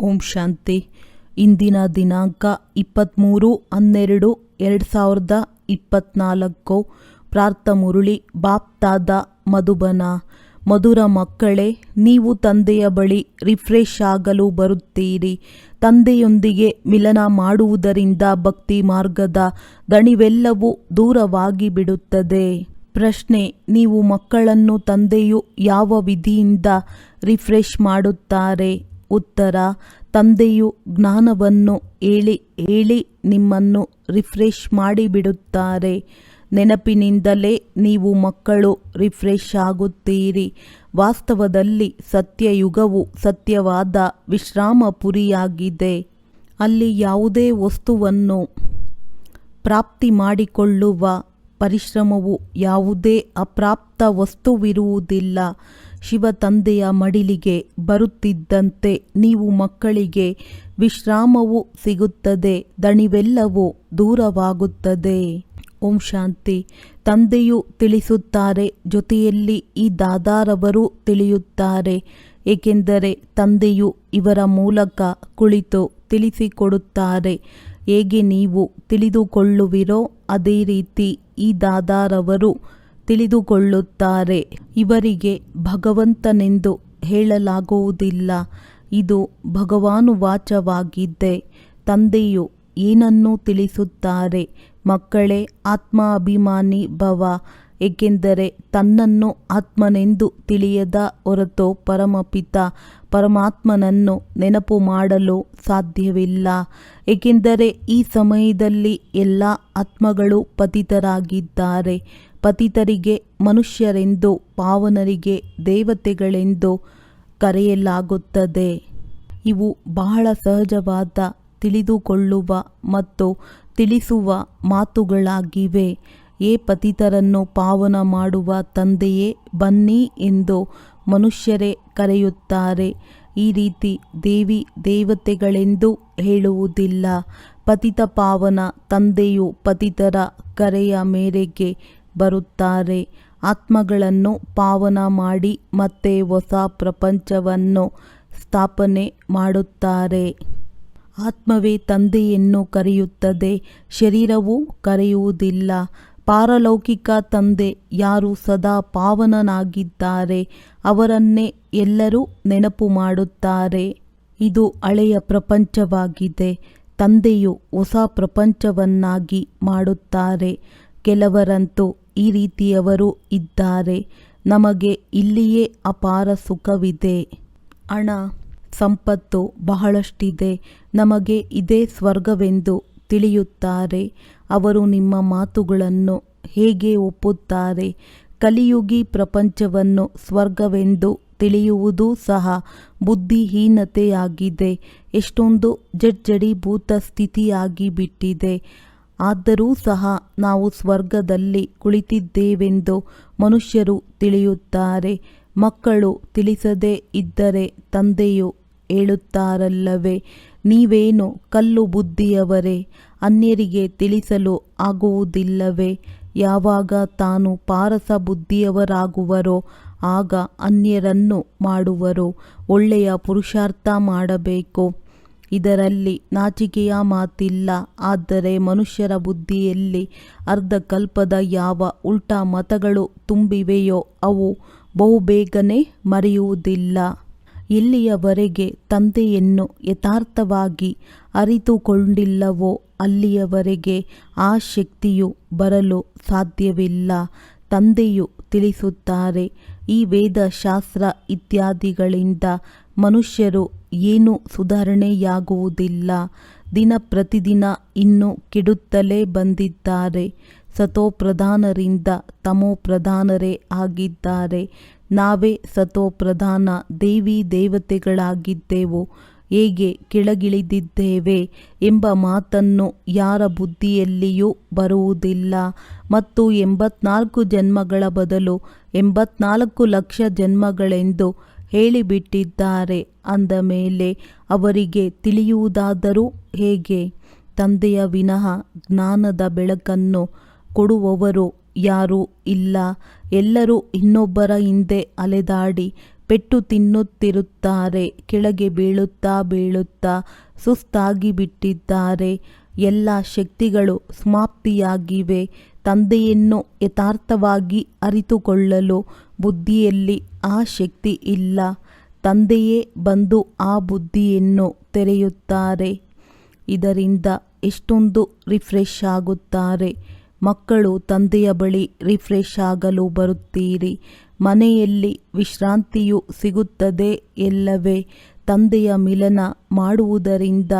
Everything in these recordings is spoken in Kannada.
ಓಂ ಶಾಂತಿ. ಇಂದಿನ ದಿನಾಂಕ ಇಪ್ಪತ್ತ್ಮೂರು ಹನ್ನೆರಡು ಎರಡು ಸಾವಿರದ ಇಪ್ಪತ್ತ್ನಾಲ್ಕು ಪ್ರಾರ್ಥ ಮುರುಳಿ, ಬಾಪ್ತಾದ ಮಧುಬನ. ಮಧುರ ಮಕ್ಕಳೇ, ನೀವು ತಂದೆಯ ಬಳಿ ರಿಫ್ರೆಶ್ ಆಗಲು ಬರುತ್ತೀರಿ. ತಂದೆಯೊಂದಿಗೆ ಮಿಲನ ಮಾಡುವುದರಿಂದ ಭಕ್ತಿ ಮಾರ್ಗದ ದಣಿವೆಲ್ಲವೂ ದೂರವಾಗಿ ಬಿಡುತ್ತದೆ. ಪ್ರಶ್ನೆ, ನೀವು ಮಕ್ಕಳನ್ನು ತಂದೆಯು ಯಾವ ವಿಧಿಯಿಂದ ರಿಫ್ರೆಶ್ ಮಾಡುತ್ತಾರೆ? ಉತ್ತರ, ತಂದೆಯು ಜ್ಞಾನವನ್ನು ಹೇಳಿ ಹೇಳಿ ನಿಮ್ಮನ್ನು ರಿಫ್ರೆಶ್ ಮಾಡಿಬಿಡುತ್ತಾರೆ. ನೆನಪಿನಿಂದಲೇ ನೀವು ಮಕ್ಕಳು ರಿಫ್ರೆಶ್ ಆಗುತ್ತೀರಿ. ವಾಸ್ತವದಲ್ಲಿ ಸತ್ಯಯುಗವು ಸತ್ಯವಾದ ವಿಶ್ರಾಮಪುರಿಯಾಗಿದೆ. ಅಲ್ಲಿ ಯಾವುದೇ ವಸ್ತುವನ್ನು ಪ್ರಾಪ್ತಿ ಮಾಡಿಕೊಳ್ಳುವ ಪರಿಶ್ರಮವು ಯಾವುದೇ ಅಪ್ರಾಪ್ತ ವಸ್ತುವಿರುವುದಿಲ್ಲ. ಶಿವ ತಂದೆಯ ಮಡಿಲಿಗೆ ಬರುತ್ತಿದ್ದಂತೆ ನೀವು ಮಕ್ಕಳಿಗೆ ವಿಶ್ರಾಮವು ಸಿಗುತ್ತದೆ, ದಣಿವೆಲ್ಲವೂ ದೂರವಾಗುತ್ತದೆ. ಓಂ ಶಾಂತಿ. ತಂದೆಯು ತಿಳಿಸುತ್ತಾರೆ, ಜೊತೆಯಲ್ಲಿ ಈ ದಾದಾರವರು ತಿಳಿಯುತ್ತಾರೆ, ಏಕೆಂದರೆ ತಂದೆಯು ಇವರ ಮೂಲಕ ಕುಳಿತು ತಿಳಿಸಿಕೊಡುತ್ತಾರೆ. ಹೇಗೆ ನೀವು ತಿಳಿದುಕೊಳ್ಳುವಿರೋ, ಅದೇ ರೀತಿ ಈ ದಾದಾರವರು ತಿಳಿದುಕೊಳ್ಳುತ್ತಾರೆ. ಇವರಿಗೆ ಭಗವಂತನೆಂದು ಹೇಳಲಾಗುವುದಿಲ್ಲ. ಇದು ಭಗವಾನುವಾಚವಾಗಿದ್ದೆ. ತಂದೆಯು ಏನನ್ನು ತಿಳಿಸುತ್ತಾರೆ. ಮಕ್ಕಳೇ, ಆತ್ಮಾಭಿಮಾನಿ ಭವ. ಏಕೆಂದರೆ ತನ್ನನ್ನು ಆತ್ಮನೆಂದು ತಿಳಿಯದ ಹೊರತು ಪರಮಪಿತ, ಪರಮಾತ್ಮನನ್ನು ನೆನಪು ಮಾಡಲು ಸಾಧ್ಯವಿಲ್ಲ. ಏಕೆಂದರೆ ಈ ಸಮಯದಲ್ಲಿ ಎಲ್ಲ ಆತ್ಮಗಳು ಪತಿತರಾಗಿದ್ದಾರೆ. ಪತಿತರಿಗೆ, ಮನುಷ್ಯರೆಂದು, ಪಾವನರಿಗೆ, ದೇವತೆಗಳೆಂದು ಕರೆಯಲಾಗುತ್ತದೆ. ಇವು ಬಹಳ ಸಹಜವಾದ, ತಿಳಿದುಕೊಳ್ಳುವ ಮತ್ತು ತಿಳಿಸುವ ಮಾತುಗಳಾಗಿವೆ. ಏ ಪತಿತರನ್ನು ಪಾವನ ಮಾಡುವ ತಂದೆಯೇ ಬನ್ನಿ ಎಂದು ಮನುಷ್ಯರೇ ಕರೆಯುತ್ತಾರೆ. ಈ ರೀತಿ ದೇವಿ ದೇವತೆಗಳೆಂದು ಹೇಳುವುದಿಲ್ಲ. ಪತಿತ ಪಾವನ ತಂದೆಯು ಪತಿತರ ಕರೆಯ ಮೇರೆಗೆ ಬರುತ್ತಾರೆ. ಆತ್ಮಗಳನ್ನು ಪಾವನ ಮಾಡಿ ಮತ್ತೆ ಹೊಸ ಪ್ರಪಂಚವನ್ನು ಸ್ಥಾಪನೆ ಮಾಡುತ್ತಾರೆ. ಆತ್ಮವೇ ತಂದೆಯನ್ನು ಕರೆಯುತ್ತದೆ, ಶರೀರವು ಕರೆಯುವುದಿಲ್ಲ. ಪಾರಲೌಕಿಕ ತಂದೆ ಯಾರು ಸದಾ ಪಾವನನಾಗಿದ್ದಾರೆ, ಅವರನ್ನೇ ಎಲ್ಲರೂ ನೆನಪು ಮಾಡುತ್ತಾರೆ. ಇದು ಹಳೆಯ ಪ್ರಪಂಚವಾಗಿದೆ, ತಂದೆಯು ಹೊಸ ಪ್ರಪಂಚವನ್ನಾಗಿ ಮಾಡುತ್ತಾರೆ. ಕೆಲವರಂತೂ ಈ ರೀತಿಯವರು ಇದ್ದಾರೆ. ನಮಗೆ ಇಲ್ಲಿಯೇ ಅಪಾರ ಸುಖವಿದೆ. ಹಣ, ಸಂಪತ್ತು ಬಹಳಷ್ಟಿದೆ. ನಮಗೆ ಇದೇ ಸ್ವರ್ಗವೆಂದು ತಿಳಿಯುತ್ತಾರೆ. ಅವರು ನಿಮ್ಮ ಮಾತುಗಳನ್ನು ಹೇಗೆ ಒಪ್ಪುತ್ತಾರೆ? ಕಲಿಯುಗಿ ಪ್ರಪಂಚವನ್ನು ಸ್ವರ್ಗವೆಂದು ತಿಳಿಯುವುದೂ ಸಹ ಬುದ್ಧಿಹೀನತೆಯಾಗಿದೆ. ಎಷ್ಟೊಂದು ಜಡ್ಜಡೀಭೂತ ಸ್ಥಿತಿಯಾಗಿ ಬಿಟ್ಟಿದೆ ಆದರೂ ಸಹ ನಾವು ಸ್ವರ್ಗದಲ್ಲಿ ಕುಳಿತಿದ್ದೇವೆಂದು ಮನುಷ್ಯರು ತಿಳಿಯುತ್ತಾರೆ. ಮಕ್ಕಳು ತಿಳಿಸದೇ ಇದ್ದರೆ ತಂದೆಯು ಹೇಳುತ್ತಾರಲ್ಲವೇ, ನೀವೇನು ಕಲ್ಲು ಬುದ್ಧಿಯವರೇ? ಅನ್ಯರಿಗೆ ತಿಳಿಸಲು ಆಗುವುದಿಲ್ಲವೇ? ಯಾವಾಗ ತಾನು ಪಾರಸ ಬುದ್ಧಿಯವರಾಗುವರೋ, ಆಗ ಅನ್ಯರನ್ನು ಮಾಡುವರು? ಒಳ್ಳೆಯ ಪುರುಷಾರ್ಥ ಮಾಡಬೇಕು. ಇದರಲ್ಲಿ ನಾಚಿಕೆಯ ಮಾತಿಲ್ಲ. ಆದರೆ ಮನುಷ್ಯರ ಬುದ್ಧಿಯಲ್ಲಿ ಅರ್ಧಕಲ್ಪದ ಯಾವ ಉಲ್ಟಾ ಮತಗಳು ತುಂಬಿವೆಯೋ ಅವು ಬಹುಬೇಗನೆ ಮರೆಯುವುದಿಲ್ಲ. ಎಲ್ಲಿಯವರೆಗೆ ತಂದೆಯನ್ನು ಯಥಾರ್ಥವಾಗಿ ಅರಿತುಕೊಂಡಿಲ್ಲವೋ ಅಲ್ಲಿಯವರೆಗೆ ಆ ಶಕ್ತಿಯು ಬರಲು ಸಾಧ್ಯವಿಲ್ಲ. ತಂದೆಯು ತಿಳಿಸುತ್ತಾರೆ, ಈ ವೇದಶಾಸ್ತ್ರ ಇತ್ಯಾದಿಗಳಿಂದ ಮನುಷ್ಯರು ಏನೂ ಸುಧಾರಣೆಯಾಗುವುದಿಲ್ಲ. ದಿನ ಪ್ರತಿದಿನ ಇನ್ನೂ ಕೆಡುತ್ತಲೇ ಬಂದಿದ್ದಾರೆ. ಸತೋ ಪ್ರಧಾನರಿಂದ ತಮೋ ಪ್ರಧಾನರೇ ಆಗಿದ್ದಾರೆ. ನಾವೇ ಸತೋ ಪ್ರಧಾನ ದೇವಿ ದೇವತೆಗಳಾಗಿದ್ದೆವು. ಹೇಗೆ ಕೆಳಗಿಳಿದಿದ್ದೇವೆ ಎಂಬ ಮಾತನ್ನು ಯಾರ ಬುದ್ಧಿಯಲ್ಲಿಯೂ ಬರುವುದಿಲ್ಲ. ಮತ್ತು ಎಂಬತ್ನಾಲ್ಕು ಜನ್ಮಗಳ ಬದಲು ಎಂಬತ್ನಾಲ್ಕು ಲಕ್ಷ ಜನ್ಮಗಳೆಂದು ಹೇಳಿಬಿಟ್ಟಿದ್ದಾರೆ. ಅಂದ ಮೇಲೆ ಅವರಿಗೆ ತಿಳಿಯುವುದಾದರೂ ಹೇಗೆ? ತಂದೆಯ ವಿನಃ ಜ್ಞಾನದ ಬೆಳಕನ್ನು ಕೊಡುವವರು ಯಾರೂ ಇಲ್ಲ. ಎಲ್ಲರೂ ಇನ್ನೊಬ್ಬರ ಹಿಂದೆ ಅಲೆದಾಡಿ ಪೆಟ್ಟು ತಿನ್ನುತ್ತಿರುತ್ತಾರೆ. ಕೆಳಗೆ ಬೀಳುತ್ತಾ ಬೀಳುತ್ತಾ ಸುಸ್ತಾಗಿ ಬಿಟ್ಟಿದ್ದಾರೆ. ಎಲ್ಲ ಶಕ್ತಿಗಳು ಸಮಾಪ್ತಿಯಾಗಿವೆ. ತಂದೆಯನ್ನು ಯಥಾರ್ಥವಾಗಿ ಅರಿತುಕೊಳ್ಳಲು ಬುದ್ಧಿಯಲ್ಲಿ ಆ ಶಕ್ತಿ ಇಲ್ಲ. ತಂದೆಯೇ ಬಂದು ಆ ಬುದ್ಧಿಯನ್ನು ತೆರೆಯುತ್ತಾರೆ. ಇದರಿಂದ ಎಷ್ಟೊಂದು ರಿಫ್ರೆಶ್ ಆಗುತ್ತಾರೆ. ಮಕ್ಕಳು ತಂದೆಯ ಬಳಿ ರಿಫ್ರೆಶ್ ಆಗಲು ಬರುತ್ತೀರಿ. ಮನೆಯಲ್ಲಿ ವಿಶ್ರಾಂತಿಯು ಸಿಗುತ್ತದೆ ಎಲ್ಲವೇ. ತಂದೆಯ ಮಿಲನ ಮಾಡುವುದರಿಂದ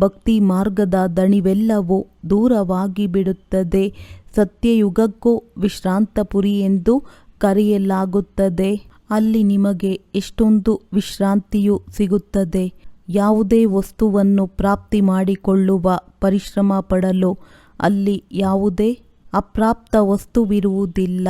ಭಕ್ತಿ ಮಾರ್ಗದ ದಣಿವೆಲ್ಲವೂ ದೂರವಾಗಿ ಬಿಡುತ್ತದೆ. ಸತ್ಯಯುಗಕ್ಕೂ ವಿಶ್ರಾಂತಪುರಿ ಎಂದು ಕರೆಯಲಾಗುತ್ತದೆ. ಅಲ್ಲಿ ನಿಮಗೆ ಎಷ್ಟೊಂದು ವಿಶ್ರಾಂತಿಯು ಸಿಗುತ್ತದೆ. ಯಾವುದೇ ವಸ್ತುವನ್ನು ಪ್ರಾಪ್ತಿ ಮಾಡಿಕೊಳ್ಳುವ ಪರಿಶ್ರಮ ಪಡಲು ಅಲ್ಲಿ ಯಾವುದೇ ಅಪ್ರಾಪ್ತ ವಸ್ತುವಿರುವುದಿಲ್ಲ.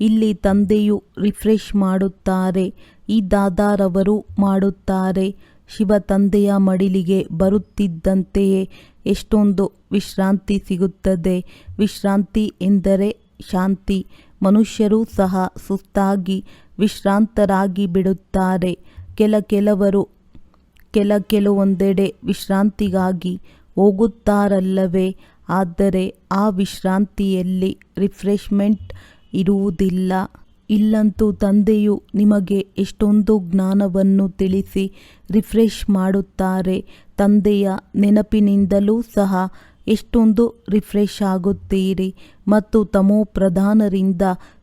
ಇಲ್ಲಿ ತಂದೆಯು ರಿಫ್ರೆಶ್ ಮಾಡುತ್ತಾರೆ, ಈ ದಾದಾರವರು ಮಾಡುತ್ತಾರೆ. ಶಿವ ತಂದೆಯ ಮಡಿಲಿಗೆ ಬರುತ್ತಿದ್ದಂತೆಯೇ ಎಷ್ಟೊಂದು ವಿಶ್ರಾಂತಿ ಸಿಗುತ್ತದೆ. ವಿಶ್ರಾಂತಿ ಎಂದರೆ ಶಾಂತಿ ಮನುಷ್ಯರೂ ಸಹ ಸುಸ್ತಾಗಿ ವಿಶ್ರಾಂತರಾಗಿ ಬಿಡುತ್ತಾರೆ. ಕೆಲ ಕೆಲವರು ಕೆಲ ಕೆಲವೊಂದೆಡೆ ವಿಶ್ರಾಂತಿಗಾಗಿ ಹೋಗುತ್ತಾರಲ್ಲವೇ? ಆದರೆ ಆ ವಿಶ್ರಾಂತಿಯಲ್ಲಿ ರಿಫ್ರೆಶ್ಮೆಂಟ್ ಇರುವುದಿಲ್ಲ. ಇಲ್ಲಂತೂ ತಂದೆಯು ನಿಮಗೆ ಎಷ್ಟೊಂದು ಜ್ಞಾನವನ್ನು ತಿಳಿಸಿ ರಿಫ್ರೆಶ್ ಮಾಡುತ್ತಾರೆ. ತಂದೆಯ ನೆನಪಿನಿಂದಲೂ ಸಹ ಎಷ್ಟೊಂದು ರಿಫ್ರೆಶ್ ಆಗುತ್ತೀರಿ ಮತ್ತು ತಮೋ ಪ್ರಧಾನರಿಂದ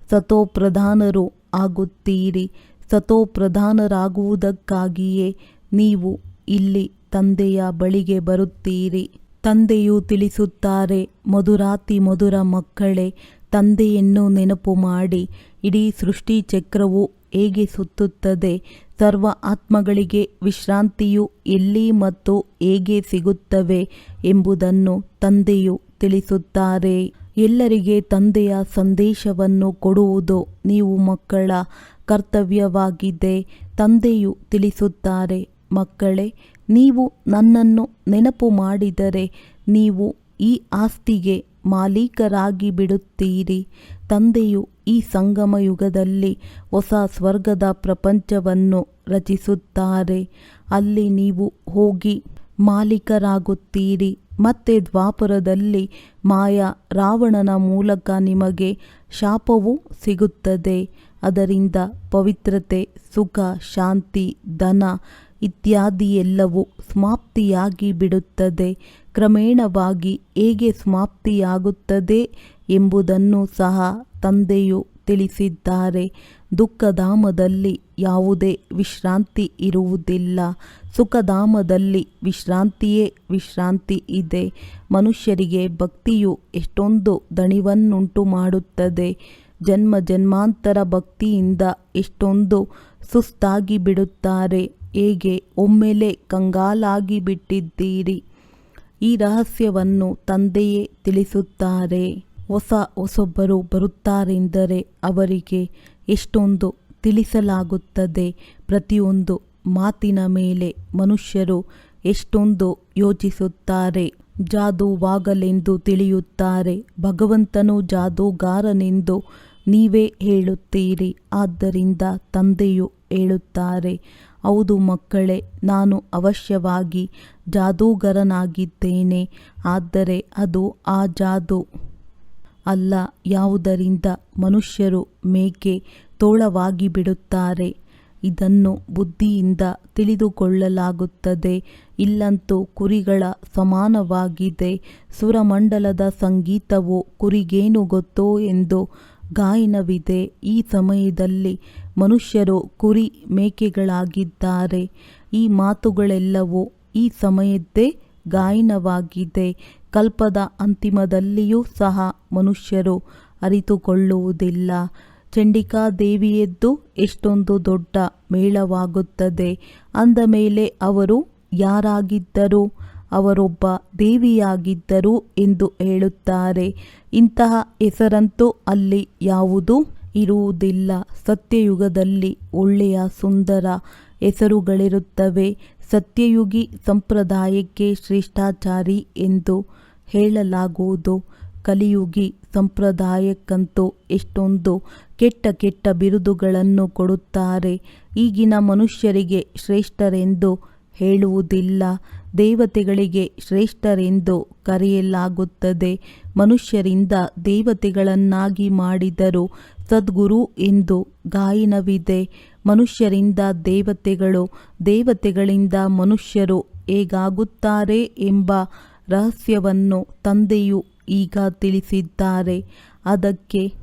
ಸತೋ ಪ್ರಧಾನರು ಆಗುತ್ತೀರಿ. ಸತೋ ಪ್ರಧಾನರಾಗುವುದಕ್ಕಾಗಿಯೇ ನೀವು ಇಲ್ಲಿ ತಂದೆಯ ಬಳಿಗೆ ಬರುತ್ತೀರಿ. ತಂದೆಯು ತಿಳಿಸುತ್ತಾರೆ, ಮಧುರಾತಿ ಮಧುರ ಮಕ್ಕಳೇ, ತಂದೆಯನ್ನು ನೆನಪು ಮಾಡಿ ಇಡೀ ಸೃಷ್ಟಿ ಚಕ್ರವು ಹೇಗೆ ಸುತ್ತುತ್ತದೆ? ಸರ್ವ ಆತ್ಮಗಳಿಗೆ ವಿಶ್ರಾಂತಿಯು ಎಲ್ಲಿ ಮತ್ತು ಹೇಗೆ ಸಿಗುತ್ತವೆ ಎಂಬುದನ್ನು ತಂದೆಯು ತಿಳಿಸುತ್ತಾರೆ. ಎಲ್ಲರಿಗೆ ತಂದೆಯ ಸಂದೇಶವನ್ನು ಕೊಡುವುದು ನೀವು ಮಕ್ಕಳ ಕರ್ತವ್ಯವಾಗಿದೆ, ತಂದೆಯು ತಿಳಿಸುತ್ತಾರೆ. ಮಕ್ಕಳೇ, ನೀವು ನನ್ನನ್ನು ನೆನಪು ಮಾಡಿದರೆ ನೀವು ಈ ಆಸ್ತಿಗೆ ಮಾಲೀಕರಾಗಿ ಬಿಡುತ್ತೀರಿ. ತಂದೆಯು ಈ ಸಂಗಮ ಯುಗದಲ್ಲಿ ಹೊಸ ಸ್ವರ್ಗದ ಪ್ರಪಂಚವನ್ನು ರಚಿಸುತ್ತಾರೆ. ಅಲ್ಲಿ ನೀವು ಹೋಗಿ ಮಾಲೀಕರಾಗುತ್ತೀರಿ. ಮತ್ತೆ ದ್ವಾಪರದಲ್ಲಿ ಮಾಯಾ ರಾವಣನ ಮೂಲಕ ನಿಮಗೆ ಶಾಪವೂ ಸಿಗುತ್ತದೆ. ಅದರಿಂದ ಪವಿತ್ರತೆ, ಸುಖ, ಶಾಂತಿ, ಧನ ಇತ್ಯಾದಿ ಎಲ್ಲವೂ ಸಮಾಪ್ತಿಯಾಗಿ ಬಿಡುತ್ತದೆ. ಕ್ರಮೇಣವಾಗಿ ಹೇಗೆ ಸಮಾಪ್ತಿಯಾಗುತ್ತದೆ ಎಂಬುದನ್ನು ಸಹ ತಂದೆಯು ತಿಳಿಸಿದ್ದಾರೆ. ದುಃಖಧಾಮದಲ್ಲಿ ಯಾವುದೇ ವಿಶ್ರಾಂತಿ ಇರುವುದಿಲ್ಲ. ಸುಖಧಾಮದಲ್ಲಿ ವಿಶ್ರಾಂತಿಯೇ ವಿಶ್ರಾಂತಿ ಇದೆ. ಮನುಷ್ಯರಿಗೆ ಭಕ್ತಿಯು ಎಷ್ಟೊಂದು ದಣಿವನ್ನುಂಟು ಮಾಡುತ್ತದೆ ಜನ್ಮ ಜನ್ಮಾಂತರ ಭಕ್ತಿಯಿಂದ ಎಷ್ಟೊಂದು ಸುಸ್ತಾಗಿ ಬಿಡುತ್ತಾರೆ ಹೇಗೆ ಒಮ್ಮೆಲೆ ಕಂಗಾಲಾಗಿ ಬಿಟ್ಟಿದ್ದೀರಿ ಈ ರಹಸ್ಯವನ್ನು ತಂದೆಯೇ ತಿಳಿಸುತ್ತಾರೆ. ಹೊಸ ಹೊಸೊಬ್ಬರು ಬರುತ್ತಾರೆಂದರೆ ಅವರಿಗೆ ಎಷ್ಟೊಂದು ತಿಳಿಸಲಾಗುತ್ತದೆ. ಪ್ರತಿಯೊಂದು ಮಾತಿನ ಮೇಲೆ ಮನುಷ್ಯರು ಎಷ್ಟೊಂದು ಯೋಚಿಸುತ್ತಾರೆ. ಜಾದೂವಾಗಲೆಂದು ತಿಳಿಯುತ್ತಾರೆ. ಭಗವಂತನು ಜಾದೂಗಾರನೆಂದು ನೀವೇ ಹೇಳುತ್ತೀರಿ. ಆದ್ದರಿಂದ ತಂದೆಯು ಹೇಳುತ್ತಾರೆ. ಹೌದು ಮಕ್ಕಳೇ, ನಾನು ಅವಶ್ಯವಾಗಿ ಜಾದೂಗರನಾಗಿದ್ದೇನೆ, ಆದರೆ ಅದು ಆ ಜಾದು ಅಲ್ಲ, ಯಾವುದರಿಂದ ಮನುಷ್ಯರು ಮೇಕೆ ತೋಳವಾಗಿ ಬಿಡುತ್ತಾರೆ ಇದನ್ನು ಬುದ್ಧಿಯಿಂದ ತಿಳಿದುಕೊಳ್ಳಲಾಗುತ್ತದೆ, ಇಲ್ಲಂತೂ ಕುರಿಗಳ ಸಮಾನವಾಗಿದೆ, ಸುರಮಂಡಲದ ಸಂಗೀತವು ಕುರಿಗೇನು ಗೊತ್ತೋ ಎಂದು ಗಾಯನವಿದೆ, ಈ ಸಮಯದಲ್ಲಿ ಮನುಷ್ಯರು ಕುರಿ ಮೇಕೆಗಳಾಗಿದ್ದಾರೆ ಈ ಮಾತುಗಳೆಲ್ಲವೂ ಈ ಸಮಯದ್ದೇ ಗಾಯನವಾಗಿದೆ. ಕಲ್ಪದ ಅಂತಿಮದಲ್ಲಿಯೂ ಸಹ ಮನುಷ್ಯರು ಅರಿತುಕೊಳ್ಳುವುದಿಲ್ಲ. ಚಂಡಿಕಾ ದೇವಿಯದ್ದು ಎಷ್ಟೊಂದು ದೊಡ್ಡ ಮೇಳವಾಗುತ್ತದೆ. ಅಂದ ಮೇಲೆ ಅವರು ಯಾರಾಗಿದ್ದರು? ಅವರೊಬ್ಬ ದೇವಿಯಾಗಿದ್ದರು ಎಂದು ಹೇಳುತ್ತಾರೆ. ಇಂತಹ ಹೆಸರಂತೂ ಅಲ್ಲಿ ಯಾವುದೂ ಇರುವುದಿಲ್ಲ. ಸತ್ಯಯುಗದಲ್ಲಿ ಒಳ್ಳೆಯ ಸುಂದರ ಹೆಸರುಗಳಿರುತ್ತವೆ. ಸತ್ಯಯುಗಿ ಸಂಪ್ರದಾಯಕ್ಕೆ ಶ್ರೇಷ್ಠಾಚಾರಿ ಎಂದು ಹೇಳಲಾಗುವುದು. ಕಲಿಯುಗಿ ಸಂಪ್ರದಾಯಕ್ಕಂತೂ ಎಷ್ಟೊಂದು ಕೆಟ್ಟ ಕೆಟ್ಟ ಬಿರುದುಗಳನ್ನು ಕೊಡುತ್ತಾರೆ. ಈಗಿನ ಮನುಷ್ಯರಿಗೆ ಶ್ರೇಷ್ಠರೆಂದು ಹೇಳುವುದಿಲ್ಲ. ದೇವತೆಗಳಿಗೆ ಶ್ರೇಷ್ಠರೆಂದು ಕರೆಯಲಾಗುತ್ತದೆ. ಮನುಷ್ಯರಿಂದ ದೇವತೆಗಳನ್ನಾಗಿ ಮಾಡಿದರು ಸದ್ಗುರು ಎಂದು ಗಾಯನವಿದೆ. ಮನುಷ್ಯರಿಂದ ದೇವತೆಗಳು, ದೇವತೆಗಳಿಂದ ಮನುಷ್ಯರು ಹೇಗಾಗುತ್ತಾರೆ ಎಂಬ ರಹಸ್ಯವನ್ನು ತಂದೆಯು ಈಗ ತಿಳಿಸಿದ್ದಾರೆ. ಅದಕ್ಕೆ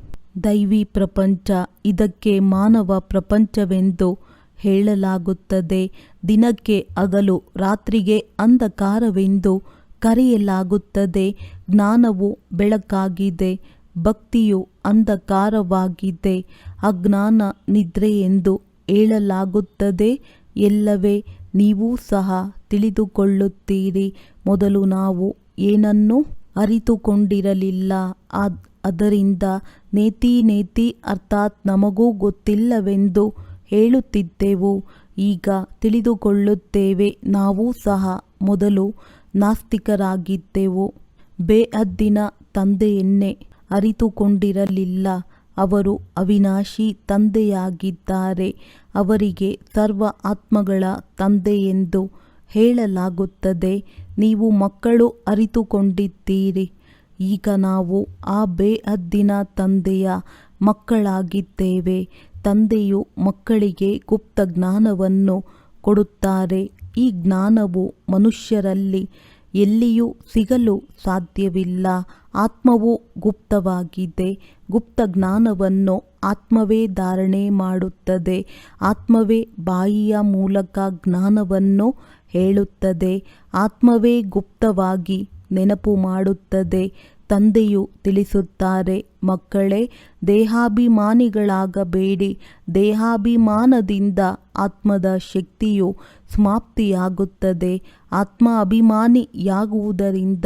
ದೈವಿ ಪ್ರಪಂಚ, ಇದಕ್ಕೆ ಮಾನವ ಪ್ರಪಂಚವೆಂದು ಹೇಳಲಾಗುತ್ತದೆ. ದಿನಕ್ಕೆ ಅಗಲು ರಾತ್ರಿಗೆ ಅಂಧಕಾರವೆಂದು ಕರೆಯಲಾಗುತ್ತದೆ. ಜ್ಞಾನವು ಬೆಳಕಾಗಿದೆ. ಭಕ್ತಿಯು ಅಂಧಕಾರವಾಗಿದೆ. ಅಜ್ಞಾನ ನಿದ್ರೆ ಎಂದು ಹೇಳಲಾಗುತ್ತದೆ. ಎಲ್ಲವೇ ನೀವೂ ಸಹ ತಿಳಿದುಕೊಳ್ಳುತ್ತೀರಿ. ಮೊದಲು ನಾವು ಏನನ್ನು ಅರಿತುಕೊಂಡಿರಲಿಲ್ಲ. ಅದರಿಂದ ನೇತಿ ನೇತಿ ಅರ್ಥಾತ್ ನಮಗೂ ಗೊತ್ತಿಲ್ಲವೆಂದು ಹೇಳುತ್ತಿದ್ದೆವು. ಈಗ ತಿಳಿದುಕೊಳ್ಳುತ್ತೇವೆ, ನಾವು ಸಹ ಮೊದಲು ನಾಸ್ತಿಕರಾಗಿದ್ದೆವು. ಬೇಅದ್ದಿನ ತಂದೆಯನ್ನೇ ಅರಿತುಕೊಂಡಿರಲಿಲ್ಲ. ಅವರು ಅವಿನಾಶಿ ತಂದೆಯಾಗಿದ್ದಾರೆ. ಅವರಿಗೆ ಸರ್ವ ಆತ್ಮಗಳ ತಂದೆ ಎಂದು ಹೇಳಲಾಗುತ್ತದೆ. ನೀವು ಮಕ್ಕಳು ಅರಿತುಕೊಂಡಿದ್ದೀರಿ. ಈಗ ನಾವು ಆ ಬೇಹದ್ದಿನ ತಂದೆಯ ಮಕ್ಕಳಾಗಿದ್ದೇವೆ. ತಂದೆಯು ಮಕ್ಕಳಿಗೆ ಗುಪ್ತ ಜ್ಞಾನವನ್ನು ಕೊಡುತ್ತಾರೆ. ಈ ಜ್ಞಾನವು ಮನುಷ್ಯರಲ್ಲಿ ಎಲ್ಲಿಯೂ ಸಿಗಲು ಸಾಧ್ಯವಿಲ್ಲ. ಆತ್ಮವು ಗುಪ್ತವಾಗಿದೆ. ಗುಪ್ತ ಜ್ಞಾನವನ್ನು ಆತ್ಮವೇ ಧಾರಣೆ ಮಾಡುತ್ತದೆ. ಆತ್ಮವೇ ಬಾಯಿಯ ಮೂಲಕ ಜ್ಞಾನವನ್ನು ಹೇಳುತ್ತದೆ. ಆತ್ಮವೇ ಗುಪ್ತವಾಗಿ ನೆನಪು ಮಾಡುತ್ತದೆ. ತಂದೆಯು ತಿಳಿಸುತ್ತಾರೆ, ಮಕ್ಕಳೇ, ದೇಹಾಭಿಮಾನಿಗಳಾಗಬೇಡಿ. ದೇಹಾಭಿಮಾನದಿಂದ ಆತ್ಮದ ಶಕ್ತಿಯು ಸಮಾಪ್ತಿಯಾಗುತ್ತದೆ. ಆತ್ಮ ಅಭಿಮಾನಿಯಾಗುವುದರಿಂದ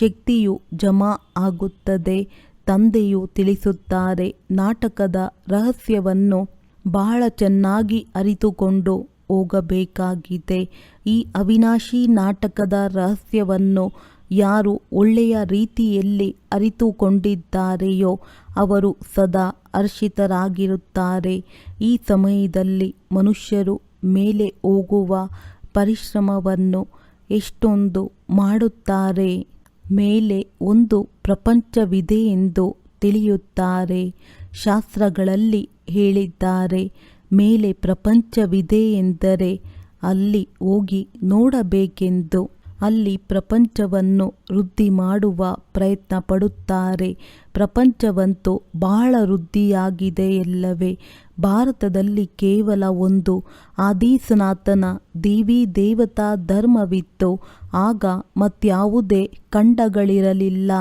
ಶಕ್ತಿಯು ಜಮಾ ಆಗುತ್ತದೆ. ತಂದೆಯು ತಿಳಿಸುತ್ತಾರೆ, ನಾಟಕದ ರಹಸ್ಯವನ್ನು ಬಹಳ ಚೆನ್ನಾಗಿ ಅರಿತುಕೊಂಡು ಹೋಗಬೇಕಾಗಿದೆ. ಈ ಅವಿನಾಶಿ ನಾಟಕದ ರಹಸ್ಯವನ್ನು ಯಾರು ಒಳ್ಳೆಯ ರೀತಿಯಲ್ಲಿ ಅರಿತುಕೊಂಡಿದ್ದಾರೆಯೋ ಅವರು ಸದಾ ಹರ್ಷಿತರಾಗಿರುತ್ತಾರೆ. ಈ ಸಮಯದಲ್ಲಿ ಮನುಷ್ಯರು ಮೇಲೆ ಹೋಗುವ ಪರಿಶ್ರಮವನ್ನು ಎಷ್ಟೊಂದು ಮಾಡುತ್ತಾರೆ. ಮೇಲೆ ಒಂದು ಪ್ರಪಂಚವಿದೆ ಎಂದು ತಿಳಿಯುತ್ತಾರೆ. ಶಾಸ್ತ್ರಗಳಲ್ಲಿ ಹೇಳಿದ್ದಾರೆ, ಮೇಲೆ ಪ್ರಪಂಚವಿದೆ ಎಂದರೆ ಅಲ್ಲಿ ಹೋಗಿ ನೋಡಬೇಕೆಂದು. ಅಲ್ಲಿ ಪ್ರಪಂಚವನ್ನು ವೃದ್ಧಿ ಮಾಡುವ ಪ್ರಯತ್ನ ಪಡುತ್ತಾರೆ ಪ್ರಪಂಚವಂತೂ ಬಹಳ ವೃದ್ಧಿಯಾಗಿದೆ ಎಲ್ಲವೇ ಭಾರತದಲ್ಲಿ ಕೇವಲ ಒಂದು ಆದಿ ಸನಾತನ ದೇವಿ ದೇವತಾ ಧರ್ಮವಿತ್ತು. ಆಗ ಮತ್ಯಾವುದೇ ಖಂಡಗಳಿರಲಿಲ್ಲ.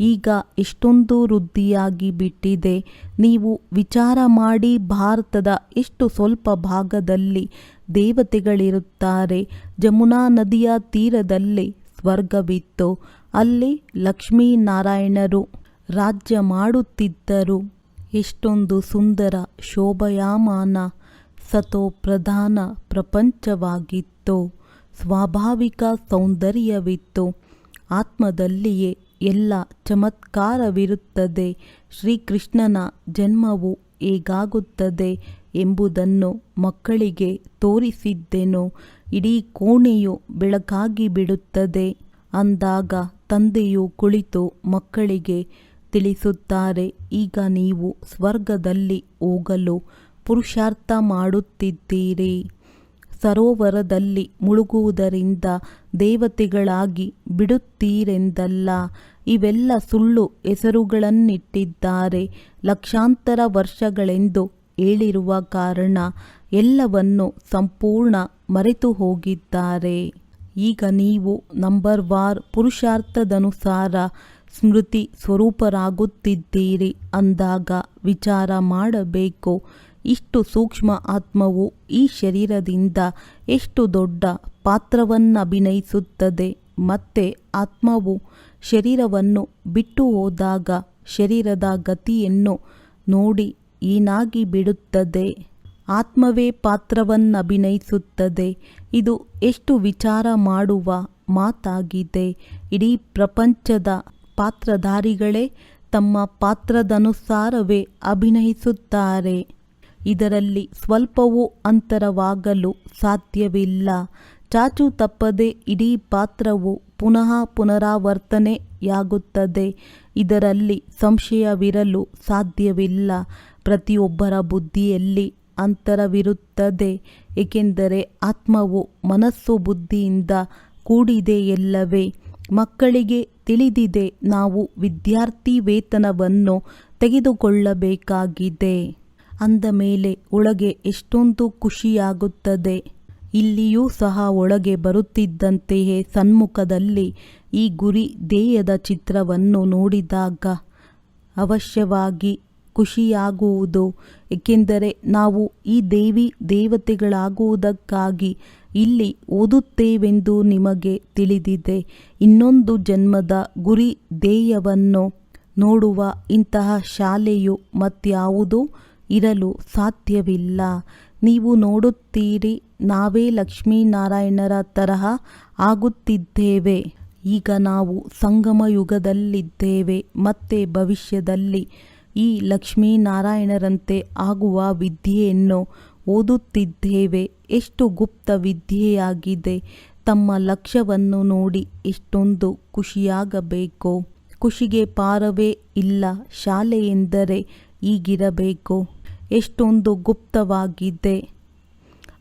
ಈಗ ಎಷ್ಟೊಂದು ವೃದ್ಧಿಯಾಗಿ ಬಿಟ್ಟಿದೆ. ನೀವು ವಿಚಾರ ಮಾಡಿ ಭಾರತದ ಎಷ್ಟು ಸ್ವಲ್ಪ ಭಾಗದಲ್ಲಿ ದೇವತೆಗಳಿರುತ್ತಾರೆ. ಜಮುನಾ ನದಿಯ ತೀರದಲ್ಲಿ ಸ್ವರ್ಗವಿತ್ತು. ಅಲ್ಲಿ ಲಕ್ಷ್ಮೀನಾರಾಯಣರು ರಾಜ್ಯ ಮಾಡುತ್ತಿದ್ದರು. ಎಷ್ಟೊಂದು ಸುಂದರ ಶೋಭಯಾಮಾನ ಸತೋ ಪ್ರಧಾನ ಪ್ರಪಂಚವಾಗಿತ್ತು. ಸ್ವಾಭಾವಿಕ ಸೌಂದರ್ಯವಿತ್ತು. ಆತ್ಮದಲ್ಲಿಯೇ ಎಲ್ಲ ಚಮತ್ಕಾರವಿರುತ್ತದೆ. ಶ್ರೀಕೃಷ್ಣನ ಜನ್ಮವು ಹೇಗಾಗುತ್ತದೆ ಎಂಬುದನ್ನು ಮಕ್ಕಳಿಗೆ ತೋರಿಸಿದ್ದೆನು. ಇಡೀ ಕೋಣೆಯು ಬೆಳಕಾಗಿ ಬಿಡುತ್ತದೆ. ಅಂದಾಗ ತಂದೆಯು ಕುಳಿತು ಮಕ್ಕಳಿಗೆ ತಿಳಿಸುತ್ತಾರೆ, ಈಗ ನೀವು ಸ್ವರ್ಗದಲ್ಲಿ ಹೋಗಲು ಪುರುಷಾರ್ಥ ಮಾಡುತ್ತಿದ್ದೀರಿ. ಸರೋವರದಲ್ಲಿ ಮುಳುಗುವುದರಿಂದ ದೇವತೆಗಳಾಗಿ ಬಿಡುತ್ತೀರೆಂದಲ್ಲ, ಇವೆಲ್ಲ ಸುಳ್ಳು ಹೆಸರುಗಳನ್ನಿಟ್ಟಿದ್ದಾರೆ. ಲಕ್ಷಾಂತರ ವರ್ಷಗಳೆಂದು ಹೇಳಿರುವ ಕಾರಣ ಎಲ್ಲವನ್ನು ಸಂಪೂರ್ಣ ಮರೆತು ಹೋಗಿದ್ದಾರೆ. ಈಗ ನೀವು ನಂಬರ್ ವಾರ್ ಪುರುಷಾರ್ಥದನುಸಾರ ಸ್ಮೃತಿ ಸ್ವರೂಪರಾಗುತ್ತಿದ್ದೀರಿ ಅಂದಾಗ ವಿಚಾರ ಮಾಡಬೇಕು. ಇಷ್ಟು ಸೂಕ್ಷ್ಮ ಆತ್ಮವು ಈ ಶರೀರದಿಂದ ಎಷ್ಟು ದೊಡ್ಡ ಪಾತ್ರವನ್ನು ಅಭಿನಯಿಸುತ್ತದೆ ಮತ್ತೆ ಆತ್ಮವು ಶರೀರವನ್ನು ಬಿಟ್ಟು ಹೋದಾಗ ಶರೀರದ ಗತಿಯನ್ನು ನೋಡಿ ಏನಾಗಿ ಬಿಡುತ್ತದೆ. ಆತ್ಮವೇ ಪಾತ್ರವನ್ನಭಿನಯಿಸುತ್ತದೆ ಇದು ಎಷ್ಟು ವಿಚಾರ ಮಾಡುವ ಮಾತಾಗಿದೆ. ಇಡೀ ಪ್ರಪಂಚದ ಪಾತ್ರಧಾರಿಗಳೇ ತಮ್ಮ ಪಾತ್ರದನುಸಾರವೇ ಅಭಿನಯಿಸುತ್ತಾರೆ. ಇದರಲ್ಲಿ ಸ್ವಲ್ಪವೂ ಅಂತರವಾಗಲು ಸಾಧ್ಯವಿಲ್ಲ. ಚಾಚು ತಪ್ಪದೆ ಇಡೀ ಪಾತ್ರವು ಪುನಃ ಪುನರಾವರ್ತನೆಯಾಗುತ್ತದೆ. ಇದರಲ್ಲಿ ಸಂಶಯವಿರಲು ಸಾಧ್ಯವಿಲ್ಲ. ಪ್ರತಿಯೊಬ್ಬರ ಬುದ್ಧಿಯಲ್ಲಿ ಅಂತರವಿರುತ್ತದೆ. ಏಕೆಂದರೆ ಆತ್ಮವು ಮನಸ್ಸು ಬುದ್ಧಿಯಿಂದ ಕೂಡಿದೆ ಎಲ್ಲವೇ. ಮಕ್ಕಳಿಗೆ ತಿಳಿದಿದೆ ನಾವು ವಿದ್ಯಾರ್ಥಿ ವೇತನವನ್ನು ತೆಗೆದುಕೊಳ್ಳಬೇಕಾಗಿದೆ. ಅಂದ ಮೇಲೆ ಒಳಗೆ ಎಷ್ಟೊಂದು ಖುಷಿಯಾಗುತ್ತದೆ. ಇಲ್ಲಿಯೂ ಸಹ ಒಳಗೆ ಬರುತ್ತಿದ್ದಂತೆಯೇ ಸನ್ಮುಖದಲ್ಲಿ ಈ ಗುರಿ ಧ್ಯೇಯದ ಚಿತ್ರವನ್ನು ನೋಡಿದಾಗ ಅವಶ್ಯವಾಗಿ ಖುಷಿಯಾಗುವುದು. ಏಕೆಂದರೆ ನಾವು ಈ ದೇವಿ ದೇವತೆಗಳಾಗುವುದಕ್ಕಾಗಿ ಇಲ್ಲಿ ಓದುತ್ತೇವೆಂದು ನಿಮಗೆ ತಿಳಿದಿದೆ. ಇನ್ನೊಂದು ಜನ್ಮದ ಗುರಿ ಧ್ಯೇಯವನ್ನು ನೋಡುವ ಇಂತಹ ಶಾಲೆಯು ಮತ್ಯಾವುದೂ ಇರಲು ಸಾಧ್ಯವಿಲ್ಲ. ನೀವು ನೋಡುತ್ತೀರಿ, ನಾವೇ ಲಕ್ಷ್ಮೀನಾರಾಯಣರ ತರಹ ಆಗುತ್ತಿದ್ದೇವೆ. ಈಗ ನಾವು ಸಂಗಮ ಯುಗದಲ್ಲಿದ್ದೇವೆ ಮತ್ತೆ ಭವಿಷ್ಯದಲ್ಲಿ. ಈ ಲಕ್ಷ್ಮೀನಾರಾಯಣರಂತೆ ಆಗುವ ವಿದ್ಯೆಯನ್ನು ಓದುತ್ತಿದ್ದೇವೆ. ಎಷ್ಟು ಗುಪ್ತ ವಿದ್ಯೆಯಾಗಿದೆ. ತಮ್ಮ ಲಕ್ಷ್ಯವನ್ನು ನೋಡಿ ಎಷ್ಟೊಂದು ಖುಷಿಯಾಗಬೇಕು. ಖುಷಿಗೆ ಪಾರವೇ ಇಲ್ಲ ಶಾಲೆ ಎಂದರೆ ಈಗಿರಬೇಕು. ಎಷ್ಟೊಂದು ಗುಪ್ತವಾಗಿದೆ.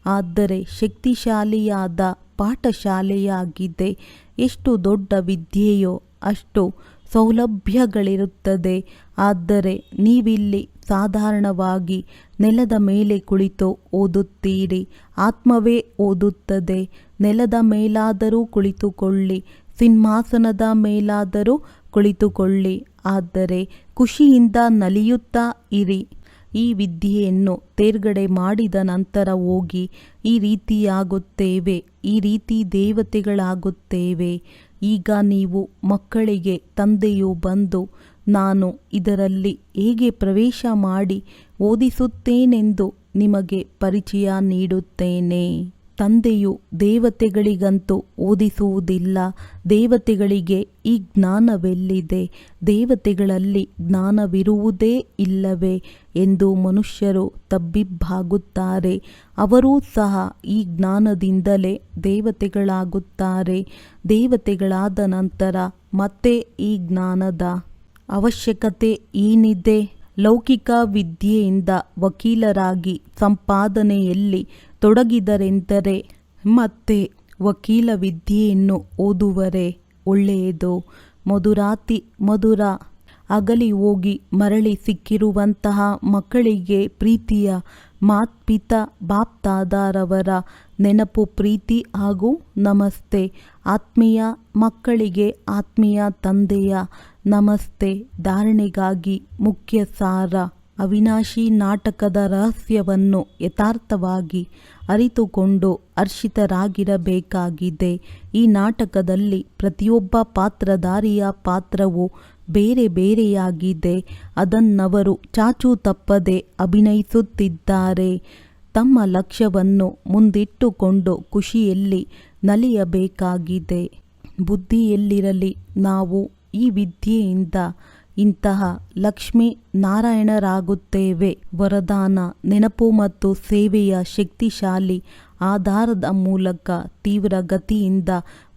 ಆದರೆ ಶಕ್ತಿಶಾಲಿಯಾದ ಪಾಠಶಾಲೆಯಾಗಿದೆ. ಎಷ್ಟು ದೊಡ್ಡ ವಿದ್ಯೆಯೋ ಅಷ್ಟು ಸೌಲಭ್ಯಗಳಿರುತ್ತದೆ. ಆದರೆ ನೀವಿಲ್ಲಿ ಸಾಧಾರಣವಾಗಿ ನೆಲದ ಮೇಲೆ ಕುಳಿತು ಓದುತ್ತೀರಿ. ಆತ್ಮವೇ ಓದುತ್ತದೆ. ನೆಲದ ಮೇಲಾದರೂ ಕುಳಿತುಕೊಳ್ಳಿ. ಸಿಂಹಾಸನದ ಮೇಲಾದರೂ ಕುಳಿತುಕೊಳ್ಳಿ. ಆದರೆ ಖುಷಿಯಿಂದ ನಲಿಯುತ್ತಾ ಇರಿ. ಈ ವಿದ್ಯೆಯನ್ನು ತೇರ್ಗಡೆ ಮಾಡಿದ ನಂತರ ಹೋಗಿ, ಈ ರೀತಿಯಾಗುತ್ತೇವೆ, ಈ ರೀತಿ ದೇವತೆಗಳಾಗುತ್ತೇವೆ. ಈಗ ನೀವು ಮಕ್ಕಳಿಗೆ ತಂದೆಯು ಬಂದು, ನಾನು ಇದರಲ್ಲಿ ಹೇಗೆ ಪ್ರವೇಶ ಮಾಡಿ ಓದಿಸುತ್ತೇನೆಂದು ನಿಮಗೆ ಪರಿಚಯ ನೀಡುತ್ತೇನೆ. ತಂದೆಯು ದೇವತೆಗಳಿಗಂತೂ ಓದಿಸುವುದಿಲ್ಲ. ದೇವತೆಗಳಿಗೆ ಈ ಜ್ಞಾನವೆಲ್ಲಿದೆ? ದೇವತೆಗಳಲ್ಲಿ ಜ್ಞಾನವಿರುವುದೇ ಇಲ್ಲವೇ ಎಂದು ಮನುಷ್ಯರು ತಬ್ಬಿಬ್ಬಾಗುತ್ತಾರೆ. ಅವರೂ ಸಹ ಈ ಜ್ಞಾನದಿಂದಲೇ ದೇವತೆಗಳಾಗುತ್ತಾರೆ. ದೇವತೆಗಳಾದ ನಂತರ ಮತ್ತೆ ಈ ಜ್ಞಾನದ ಅವಶ್ಯಕತೆ ಏನಿದೆ? ಲೌಕಿಕ ವಿದ್ಯೆಯಿಂದ ವಕೀಲರಾಗಿ ಸಂಪಾದನೆಯಲ್ಲಿ ತೊಡಗಿದರೆಂದರೆ ಮತ್ತೆ ವಕೀಲ ವಿದ್ಯೆಯನ್ನು ಓದುವರೆ ಒಳ್ಳೆಯದು. ಮಧುರಾತಿ, ಮಧುರ ಅಗಲಿ ಹೋಗಿ ಮರಳಿ ಸಿಕ್ಕಿರುವಂತಹ ಮಕ್ಕಳಿಗೆ ಪ್ರೀತಿಯ ಮಾತ್ಪಿತ ಬಾಪ್ತಾದಾರವರ ನೆನಪು, ಪ್ರೀತಿ ಹಾಗೂ ನಮಸ್ತೆ. ಆತ್ಮೀಯ ಮಕ್ಕಳಿಗೆ ಆತ್ಮೀಯ ತಂದೆಯ ನಮಸ್ತೆ. ಧಾರಣೆಗಾಗಿ ಮುಖ್ಯ ಸಾರ ಅವಿನಾಶಿ ನಾಟಕದ ರಹಸ್ಯವನ್ನು ಯಥಾರ್ಥವಾಗಿ ಅರಿತುಕೊಂಡು ಹರ್ಷಿತರಾಗಿರಬೇಕಾಗಿದೆ. ಈ ನಾಟಕದಲ್ಲಿ ಪ್ರತಿಯೊಬ್ಬ ಪಾತ್ರಧಾರಿಯ ಪಾತ್ರವು ಬೇರೆ ಬೇರೆಯಾಗಿದೆ. ಅದನ್ನವರು ಚಾಚೂ ತಪ್ಪದೆ ಅಭಿನಯಿಸುತ್ತಿದ್ದಾರೆ. ತಮ್ಮ ಲಕ್ಷ್ಯವನ್ನು ಮುಂದಿಟ್ಟುಕೊಂಡು ಖುಷಿಯಲ್ಲಿ ನಲಿಯಬೇಕಾಗಿದೆ. ಬುದ್ಧಿಯಲ್ಲಿರಲಿ ನಾವು ಈ ವಿದ್ಯೆಯಿಂದ ಇಂತಹ ಲಕ್ಷ್ಮೀ ನಾರಾಯಣರಾಗುತ್ತೇವೆ. ವರದಾನ, ನೆನಪು ಮತ್ತು ಸೇವೆಯ ಶಕ್ತಿಶಾಲಿ ಆಧಾರದ ಮೂಲಕ ತೀವ್ರ ಗತಿಯಿಂದ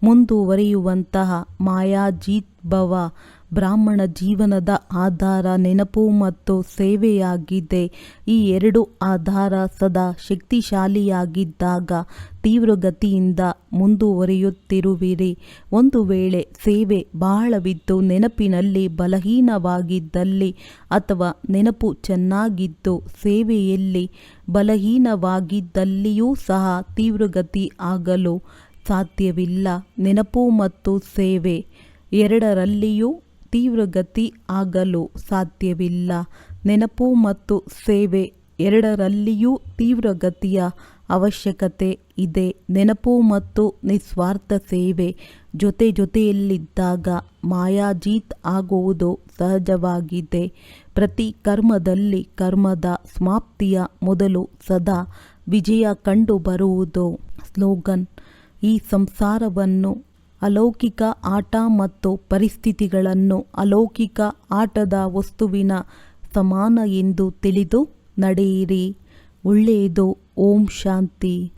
ಮುಂದುವರಿಯುವಂತಹ ಮಾಯಾಜೀತ್ ಭವ ಬ್ರಾಹ್ಮಣ ಜೀವನದ ಆಧಾರ, ನೆನಪು ಮತ್ತು ಸೇವೆಯಾಗಿದೆ. ಈ ಎರಡು ಆಧಾರ ಸದಾ ಶಕ್ತಿಶಾಲಿಯಾಗಿದ್ದಾಗ ತೀವ್ರಗತಿಯಿಂದ ಮುಂದುವರಿಯುತ್ತಿರುವಿರಿ. ಒಂದು ವೇಳೆ ಸೇವೆ ಬಹಳವಿದ್ದು ನೆನಪಿನಲ್ಲಿ ಬಲಹೀನವಾಗಿದ್ದಲ್ಲಿ ಅಥವಾ ನೆನಪು ಚೆನ್ನಾಗಿದ್ದು ಸೇವೆಯಲ್ಲಿ ಬಲಹೀನವಾಗಿದ್ದಲ್ಲಿಯೂ ಸಹ ತೀವ್ರಗತಿ ಆಗಲು ಸಾಧ್ಯವಿಲ್ಲ. ನೆನಪು ಮತ್ತು ಸೇವೆ ಎರಡರಲ್ಲಿಯೂ ತೀವ್ರಗತಿ ಆಗಲು ಸಾಧ್ಯವಿಲ್ಲ. ನೆನಪು ಮತ್ತು ಸೇವೆ ಎರಡರಲ್ಲಿಯೂ ತೀವ್ರಗತಿಯ ಅವಶ್ಯಕತೆ ಇದೆ. ನೆನಪು ಮತ್ತು ನಿಸ್ವಾರ್ಥ ಸೇವೆ ಜೊತೆ ಜೊತೆಯಲ್ಲಿದ್ದಾಗ ಮಾಯಾಜೀತ್ ಆಗುವುದು ಸಹಜವಾಗಿದೆ. ಪ್ರತಿ ಕರ್ಮದಲ್ಲಿ ಕರ್ಮದ ಸಮಾಪ್ತಿಯ ಮೊದಲು ಸದಾ ವಿಜಯ ಕಂಡುಬರುವುದು. ಸ್ಲೋಗನ್, ಈ ಸಂಸಾರವನ್ನು ಅಲೌಕಿಕ ಆಟ ಮತ್ತು ಪರಿಸ್ಥಿತಿಗಳನ್ನು ಅಲೌಕಿಕ ಆಟದ ವಸ್ತುವಿನ ಸಮಾನ ಎಂದು ತಿಳಿದು ನಡೆಯಿರಿ. ಒಳ್ಳೆಯದು. ಓಂ ಶಾಂತಿ.